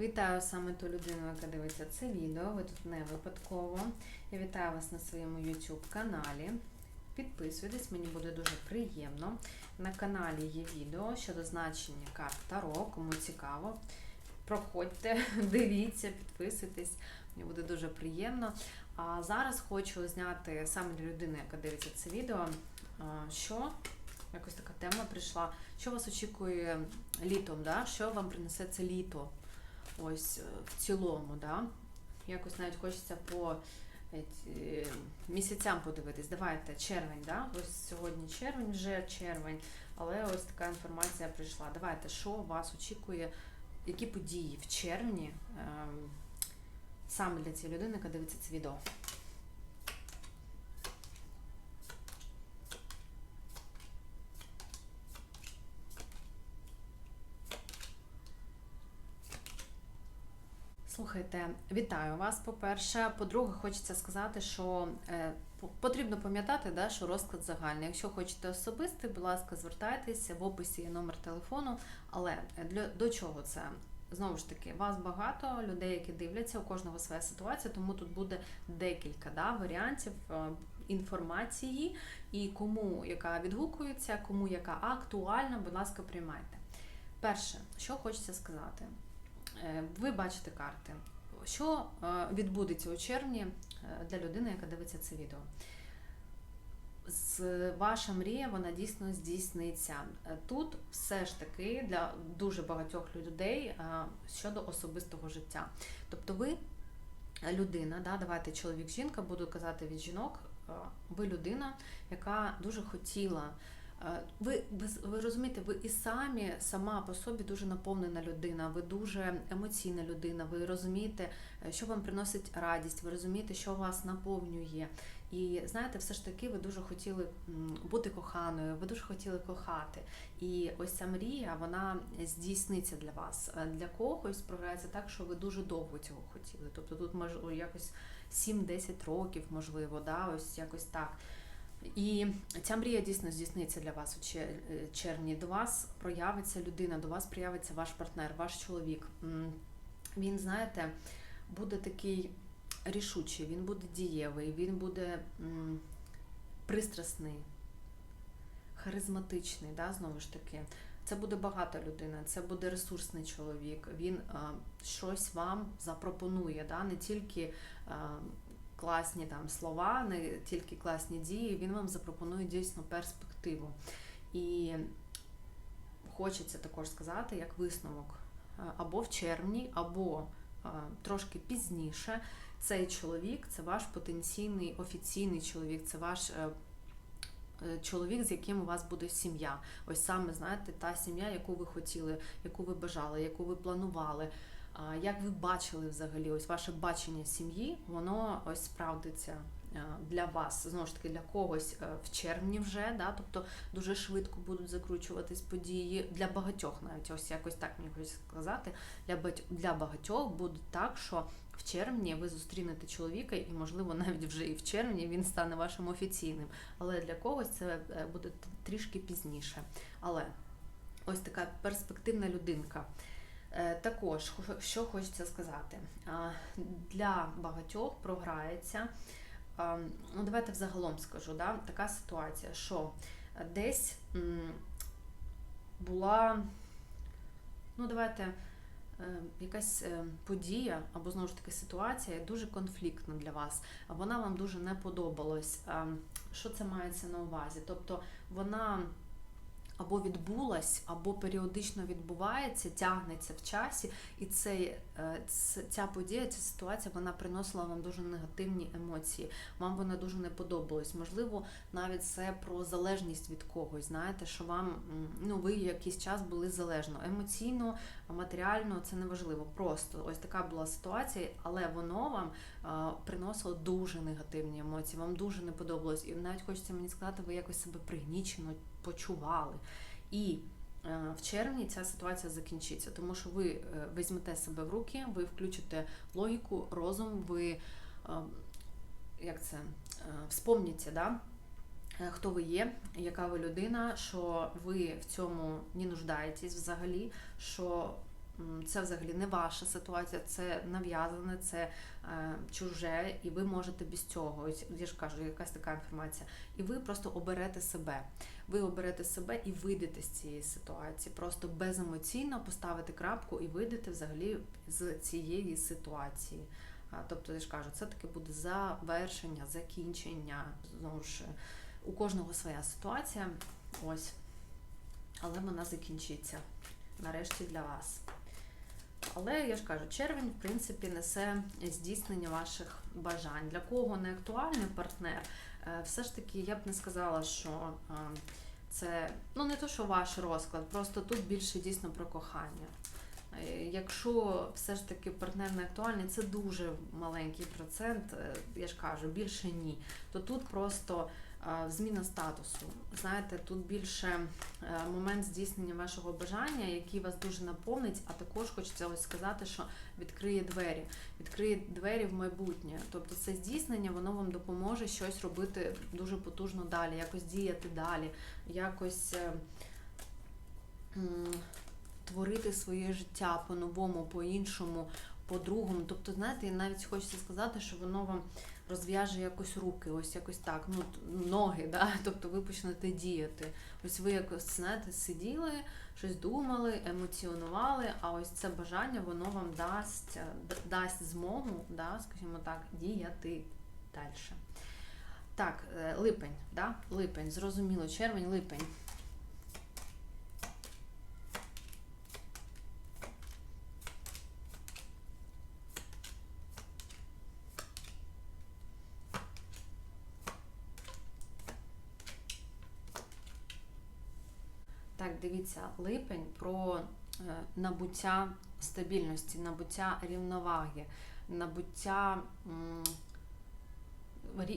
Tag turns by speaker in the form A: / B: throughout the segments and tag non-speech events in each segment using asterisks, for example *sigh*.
A: Вітаю саме ту людину, яка дивиться це відео. Ви тут не випадково. Я вітаю вас на своєму YouTube каналі. Підписуйтесь, мені буде дуже приємно. На каналі є відео щодо значення карт Таро, кому цікаво. Проходьте, *laughs* дивіться, підписуйтесь, мені буде дуже приємно. А зараз хочу зняти саме для людини, яка дивиться це відео, що якось така тема прийшла. Що вас очікує літом? Да? Що вам принесе це літо? Ось е, в цілому, да? Якось навіть хочеться по місяцям подивитись. Давайте червень, да? Ось сьогодні червень, вже червень, але ось така інформація прийшла. Давайте, що вас очікує, які події в червні ем, саме для цієї людини, яка дивиться це відео? Слухайте, вітаю вас. По-перше, по-друге, хочеться сказати, що е, потрібно пам'ятати, да, що розклад загальний. Якщо хочете особистий, будь ласка, звертайтеся в описі є номер телефону. Але е, для до чого це? Знову ж таки, вас багато людей, які дивляться, у кожного своя ситуація, тому тут буде декілька да, варіантів е, інформації, і кому яка відгукується, кому яка актуальна, будь ласка, приймайте. Перше, що хочеться сказати. Е, Ви бачите карти. Що е, відбудеться у червні е, для людини, яка дивиться це відео? З- Ваша мрія вона дійсно здійсниться. Тут все ж таки для дуже багатьох людей щодо особистого життя. Тобто ви людина, да, давайте чоловік, жінка, буду казати від жінок. Ви людина, яка дуже хотіла. Ви, ви, розумієте, ви і самі сама по собі дуже наповнена людина, ви дуже емоційна людина, ви розумієте, е, що вам приносить радість, ви розумієте, що вас наповнює. І знаєте, все ж таки ви дуже хотіли бути коханою, ви дуже хотіли кохати. І ось ця мрія, вона здійсниться для вас. Е, Для когось програється так, що ви дуже довго цього хотіли. Тобто тут може якось 7-10 років, можливо, да, ось якось так. І ця мрія дійсно здійсниться для вас у е, червні. До вас проявиться людина, до вас проявиться ваш партнер, ваш чоловік. Він, знаєте, буде такий рішучий, він буде дієвий, він буде пристрасний, харизматичний, да, знову ж таки. Це буде багата людина, це буде ресурсний чоловік. Він а, щось вам запропонує, да, не тільки а, класні там слова, не тільки класні дії, він вам запропонує дійсно перспективу. І хочеться також сказати, як висновок, або в червні, або трошки пізніше. Цей чоловік це ваш потенційний офіційний чоловік, це ваш е, е, чоловік, з яким у вас буде сім'я. Ось саме знаєте, та сім'я, яку ви хотіли, яку ви бажали, яку ви планували. Як ви бачили взагалі, ось ваше бачення сім'ї, воно ось справдиться е, для вас, знову ж таки, для когось е, в червні вже, да, тобто дуже швидко будуть закручуватись події для багатьох, навіть ось якось так мені хочеться сказати. Для для багатьох буде так, що в червні ви зустрінете чоловіка, і можливо навіть вже і в червні він стане вашим офіційним. Але для когось це е, буде трішки пізніше. Але ось така перспективна людинка. Е, Також що хочеться сказати, для багатьох програється. Ну, давайте взагалом скажу, да, така ситуація, що десь була, ну давайте, е, якась е, подія або знову ж таки ситуація дуже конфліктна для вас, вона вам дуже не подобалась. Що це мається на увазі? Тобто вона або відбулась, або періодично відбувається, тягнеться в часі, і цей, е, ця подія, ця ситуація, вона приносила вам дуже негативні емоції. Вам вона дуже не подобалась. Можливо, навіть це про залежність від когось. Знаєте, що вам ну ви якийсь час були залежно емоційно, матеріально, це не важливо. Просто ось така була ситуація, але воно вам приносило дуже негативні емоції. Вам дуже не подобалось, і навіть хочеться мені сказати, ви якось себе пригнічено почували. І е, в червні ця ситуація закінчиться, тому що ви е, візьмете себе в руки, ви включите логіку, розум, ви е, як це, е, вспомніться, да? Е, хто ви є, яка ви людина, що ви в цьому не нуждаєтесь взагалі, що це взагалі не ваша ситуація, це нав'язане, це е, чуже, і ви можете без цього. Ось я ж кажу, якась така інформація. І ви просто оберете себе. Ви оберете себе і вийдете з цієї ситуації. Просто беземоційно поставите крапку і вийдете взагалі з цієї ситуації. Тобто, я ж кажу, це таки буде завершення, закінчення. Знову ж у кожного своя ситуація. Ось. Але вона закінчиться нарешті для вас. Але я ж кажу, червень, в принципі, несе здійснення ваших бажань. Для кого не актуальний партнер, е, все ж таки я б не сказала, що е, це ну не то, що ваш розклад, просто тут більше дійсно про кохання. Е, Якщо все ж таки партнер не актуальний, це дуже маленький процент, я ж кажу, більше ні. То тут просто зміна статусу. Знаєте, тут більше е, момент здійснення вашого бажання, який вас дуже наповнить, а також хочеться ось сказати, що відкриє двері, відкриє двері в майбутнє. Тобто це здійснення, воно вам допоможе щось робити дуже потужно далі, якось діяти далі, якось. е, Творити своє життя по-новому, по-іншому, по-другому. Тобто, знаєте, навіть хочеться сказати, що воно вам розв'яже якось руки, ось якось так, ну ноги, да? *laughs* тобто ви почнете діяти. Ось ви якось знаєте, сиділи, щось думали, емоціонували, а ось це бажання воно вам дасть, е, дасть змогу, да, скажімо так, діяти далі. Так, е, липень, да? липень, зрозуміло, червень, липень. Дивіться, липень про е, набуття стабільності, набуття рівноваги, набуття.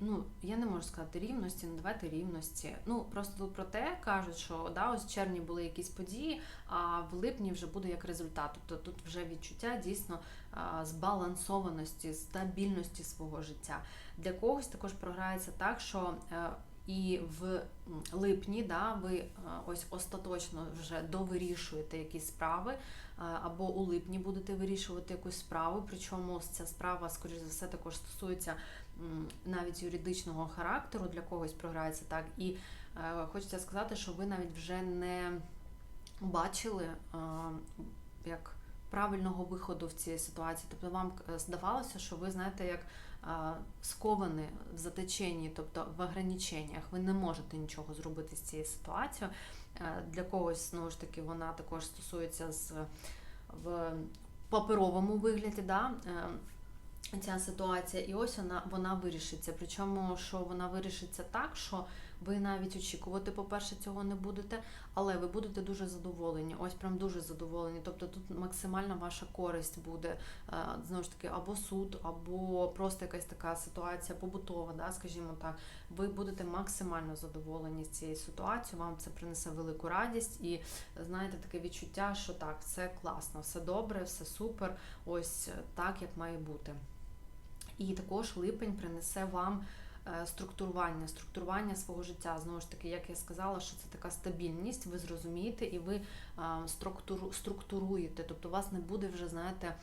A: Ну, я не можу сказати рівності, ну давайте рівності. Ну просто тут про те кажуть, що да, ось в червні були якісь події, а в липні вже буде як результат. Тобто тут вже відчуття дійсно збалансованості, стабільності свого життя. Для когось також програється так, що е, і в липні да, ви ось остаточно вже довирішуєте якісь справи, або у липні будете вирішувати якусь справу. Причому ця справа, скоріш за все, також стосується навіть юридичного характеру, для когось програється так. І е, хочеться сказати, що ви навіть вже не бачили як правильного виходу в цій ситуації. Тобто вам е, здавалося, що ви знаєте, як сковані в заточенні, тобто в ограниченнях. Ви не можете нічого зробити з цією ситуацією. Е, Для когось, знову ж таки, вона також стосується з в паперовому вигляді, да, е, ця ситуація, і ось вона, вона вирішиться. Причому, що вона вирішиться так, що ви навіть очікувати, по-перше, цього не будете, але ви будете дуже задоволені. Ось прям дуже задоволені. Тобто тут максимальна ваша користь буде е, знову ж таки або суд, або просто якась така ситуація побутова, да, скажімо так. Ви будете максимально задоволені з цією ситуацією. Вам це принесе велику радість і знаєте таке відчуття, що так, все класно, все добре, все супер. Ось так, як має бути. І також липень принесе вам структурування, структурування свого життя. Знову ж таки, як я сказала, що це така стабільність, ви зрозумієте і ви е, структуруєте. Тобто у вас не буде вже, знаєте,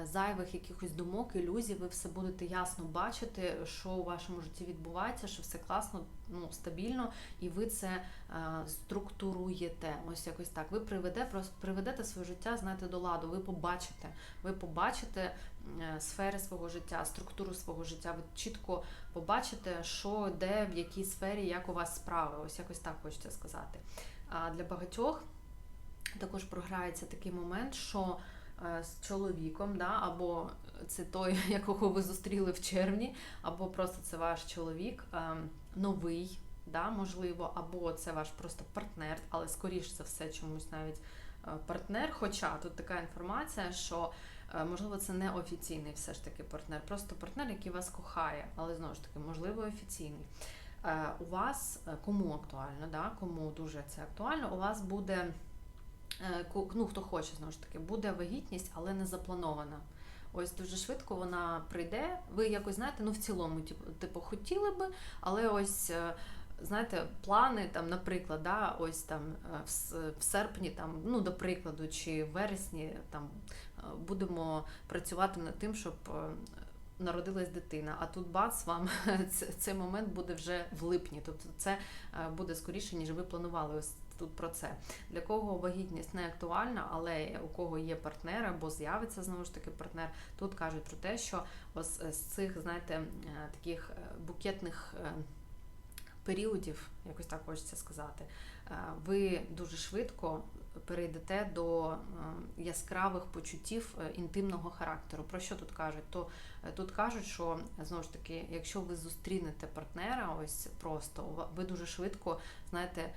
A: е, зайвих якихось думок, ілюзій, ви все будете ясно бачити, що у вашому житті відбувається, що все класно, ну, стабільно, і ви це е, структуруєте. Ось якось так. Ви приведе, просто приведете своє життя, знаєте, до ладу, ви побачите, ви побачите е, сфери свого життя, структуру свого життя. Ви чітко побачите, що де, в якій сфері, як у вас справи. Ось якось так хочеться сказати. А для багатьох також програється такий момент, що е, з чоловіком, да, або це той, *laughs* якого ви зустріли в червні, або просто це ваш чоловік е, новий, да, можливо, або це ваш просто партнер, але скоріш за все чомусь навіть е, партнер. Хоча тут така інформація, що е, можливо це не офіційний все ж таки партнер, просто партнер, який вас кохає, але знову ж таки, можливо, офіційний. Е, У вас е, кому актуально, да, кому дуже це актуально, у вас буде е, ну, хто хоче, знову ж таки, буде вагітність, але не запланована. Ось дуже швидко вона прийде. Ви якось знаєте, ну в цілому, типу, хотіли би, але ось е, знаєте, плани там, наприклад, да, ось там е, в, серпні, там, ну, до прикладу, чи в вересні там е, будемо працювати над тим, щоб е, народилась дитина. А тут бац, вам *laughs* цей момент буде вже в липні. Тобто це буде скоріше, ніж ви планували. Ось тут про це. Для кого вагітність не актуальна, але у кого є партнер або з'явиться знову ж таки партнер, тут кажуть про те, що ось з цих, знаєте, таких букетних періодів, якось так хочеться сказати, е, ви дуже швидко перейдете до е, яскравих почуттів е, інтимного характеру. Про що тут кажуть? То тут кажуть, що знову ж таки, якщо ви зустрінете партнера, ось просто ви дуже швидко знаєте.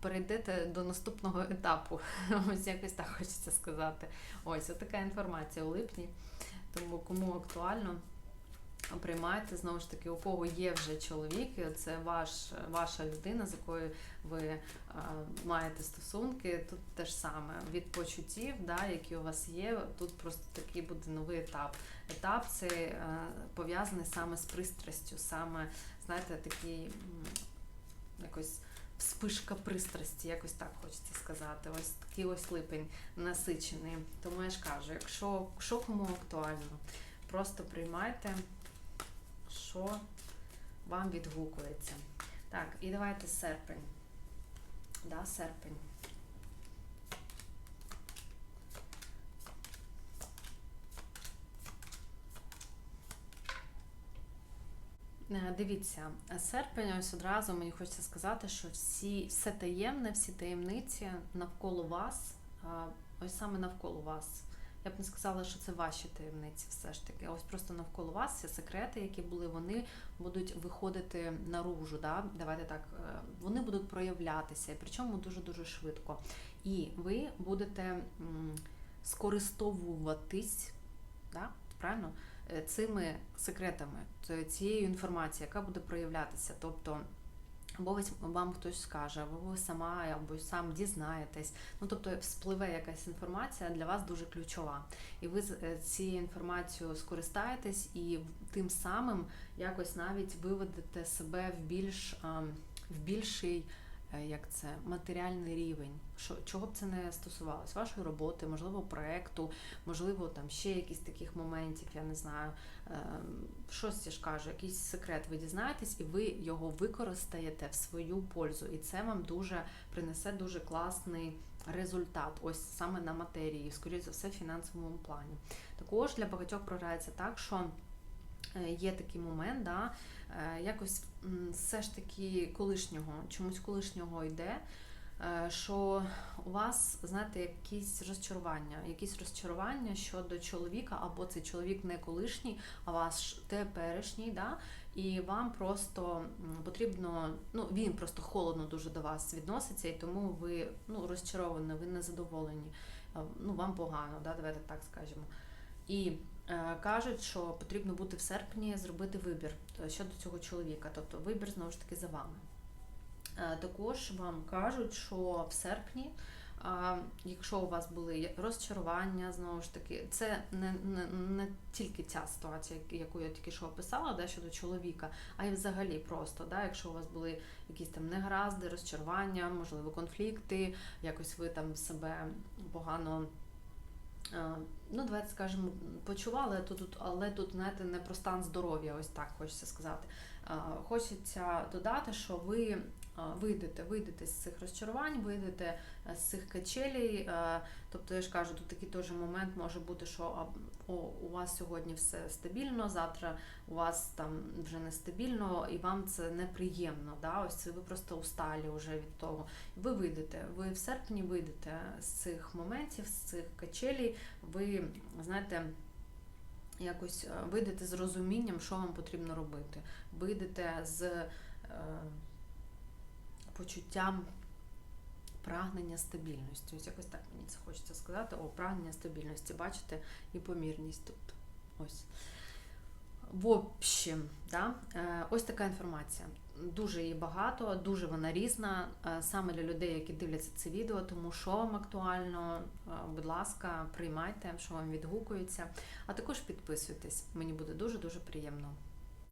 A: Перейдете до наступного етапу. *laughs* Ось якось так хочеться сказати. Ось така інформація у липні. Тому кому актуально, приймайте знову ж таки, у кого є вже чоловік, це ваш, ваша людина, з якою ви е, маєте стосунки. Тут те ж саме від почуттів, да, які у вас є. Тут просто такий буде новий етап. Етап це е, пов'язаний саме з пристрастю, саме, знаєте, такий якось. Вспишка пристрасті, якось так хочеться сказати. Ось такий ось липень насичений. Тому я ж кажу, якщо що кому актуально, просто приймайте, що вам відгукується. Так, і давайте серпень. Да, серпень. Е, Дивіться, серпень ось одразу мені хочеться сказати, що всі, все таємне, всі таємниці навколо вас, ось саме навколо вас. Я б не сказала, що це ваші таємниці, все ж таки. Ось просто навколо вас всі секрети, які були, вони будуть виходити наружу. Да? Давайте так, е, вони будуть проявлятися, причому дуже-дуже швидко. І ви будете скористовуватись, да? правильно? Е, цими секретами, цією інформацією, яка буде проявлятися. Тобто, або вам хтось скаже, або ви сама, або сам дізнаєтесь. Ну, тобто, спливе якась інформація для вас дуже ключова. І ви е, цією інформацією скористаєтесь і тим самим якось навіть виведете себе в більш в більший. Е, Як це матеріальний рівень, що чого б це не стосувалось, вашої роботи, можливо, проекту, можливо, там ще якісь таких моментів, я не знаю. Е, Щось я ж кажу, якийсь секрет ви дізнаєтесь, і ви його використаєте в свою пользу. І це вам дуже принесе дуже класний результат, ось саме на матерії, скоріше за все, в фінансовому плані. Також для багатьох програється так, що є такий момент, да, е, якось все ж таки колишнього, чомусь колишнього йде. е, Що у вас, знаєте, якісь розчарування, якісь розчарування щодо чоловіка, або цей чоловік не колишній, а ваш теперішній, да? і вам просто потрібно, ну він просто холодно дуже до вас відноситься, і тому ви ну, розчаровані, ви незадоволені, е, ну вам погано, да? давайте так скажемо. І е, кажуть, що потрібно бути в серпні зробити вибір е, щодо цього чоловіка, тобто вибір знову ж таки за вами. Е, Також вам кажуть, що в серпні, якщо у вас були розчарування, знову ж таки, це не, не, не тільки ця ситуація, яку я тільки що описала, да, щодо чоловіка, а й взагалі просто, да, якщо у вас були якісь там негаразди, розчарування, можливо, конфлікти, якось ви там себе погано. Е, Ну, давайте скажемо, почували, тут, але тут, знаєте, не про стан здоров'я, ось так хочеться сказати. Е, Хочеться додати, що ви вийдете, вийдете з цих розчарувань, вийдете е, з цих качелей. е, Тобто, я ж кажу, тут такий теж момент може бути, що у вас сьогодні все стабільно, завтра у вас там вже нестабільно, і вам це неприємно. Да? Ось це ви просто усталі вже від того. Ви вийдете, ви в серпні вийдете з цих моментів, з цих качелей, ви знаєте. Якось е, вийдете з розумінням, що вам потрібно робити. Вийдете з почуттям прагнення стабільності. Ось якось так мені це хочеться сказати. О, прагнення стабільності, бачите, і помірність тут. Ось. В общем, да, е, ось така інформація. Дуже її багато, дуже вона різна, е, саме для людей, які дивляться це відео, тому що вам актуально, е, будь ласка, приймайте, що вам відгукується. А також підписуйтесь. Мені буде дуже дуже приємно.